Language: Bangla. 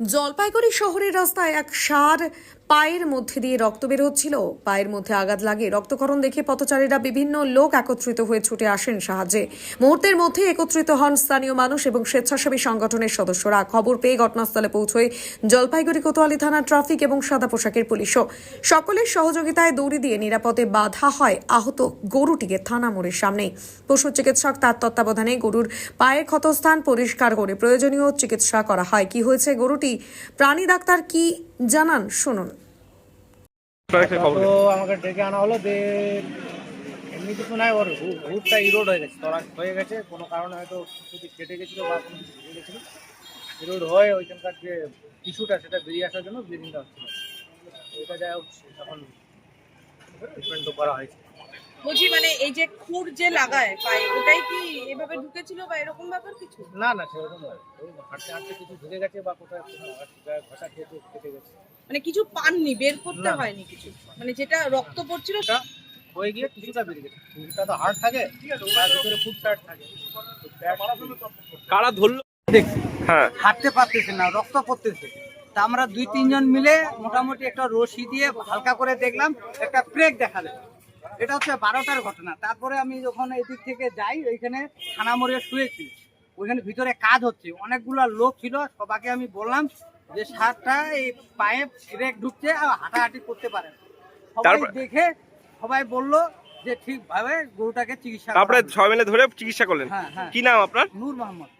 জলপাইগুড়ি শহরের রাস্তায় এক সার পায়ের মধ্যে দিয়ে রক্ত বের হচ্ছিল পায়ের মধ্যে আঘাত লাগে। রক্তকরণ দেখে পথচারীরা বিভিন্ন লোক একত্রিত হয়ে ছুটে আসেন সাহায্যে। মুহূর্তের মধ্যে একত্রিত হন স্থানীয় মানুষ এবং স্বেচ্ছাসেবী সংগঠনের সদস্যরা। খবর পেয়ে ঘটনাস্থলে পৌঁছয় জলপাইগুড়ি কোতোয়ালি থানার ট্রাফিক এবং সাদা পোশাকের পুলিশও। সকলের সহযোগিতায় দড়ি দিয়ে নিরাপদে বাধা হয়। আহত গরুটিকে থানা মোড়ের সামনে। পশু চিকিৎসক তার তত্ত্বাবধানে গরুর পায়ের ক্ষতস্থান, পরিষ্কার করে প্রয়োজনীয় চিকিৎসা করা হয়। কি হয়েছে গরুটি? প্রাণী ডাক্তার কি জানান? শুনুন। তো আমাকে ডেকে আনা হলো যে এমনি কিছু নাই ওর হু- হুডটা ইরোড হয়ে গেছে তোরা হয়ে গেছে কোনো কারণে হয়তো কিছু কেটে গেছিল বা কোনো কিছু ভেঙে গেছিল ইরোড হয়ে ওইখানকার যে টিস্যুটা সেটা বেরিয়ে আসার জন্য ব্লিডিংটা হচ্ছিল। ওইটা যাই হোক এখন ট্রিটমেন্ট তো করা হয়েছে। বলছি মানে এই যে খুর যে লাগায় পায়ে ওটাই কি এভাবে ঢুকেছিল বা এরকম ব্যাপার কিছু? না না সেরকম নয়। হাঁটতে হাঁটতে কিছু ঢুকে গেছে বা কোথায় ঘষা কেটে গেছে। মানে কিছু পাননি বের করতে হয়নি কিছু? মানে যেটা রক্ত পড়ছিল হয়ে গিয়ে টিস্যুটা বেরিয়ে গেছে। টিস্যুটা তো হার্ড থাকে তার ভিতরে প্যাড থাকে। কারা ধরলো? দেখছি। হ্যাঁ। হাঁটতে পারতেছে না রক্ত পড়তেছে। তা আমরা দুই তিনজন মিলে মোটামুটি একটা রশি দিয়ে হালকা করে দেখলাম একটা ব্রেক দেখালে। এটা হচ্ছে বারোটার ঘটনা। তারপরে আমি যখন এদিক থেকে যাই ওইখানে থানা মোড়ে শুয়েছি। ওইখানে ভিতরে কাজ হচ্ছে। অনেকগুলো লোক ছিল সবাকে আমি বললাম যে সারটা এই পায়ে ব্রেক ঢুকছে আর হাঁটাহাঁটি করতে পারে সবাই দেখে সবাই বলল যে ঠিকভাবে গরুটাকে চিকিৎসা হবে। সবাই মিলে ধরে চিকিৎসা করলেন। হ্যাঁ হ্যাঁ। কি নাম আপনার? নূর মোহাম্মদ।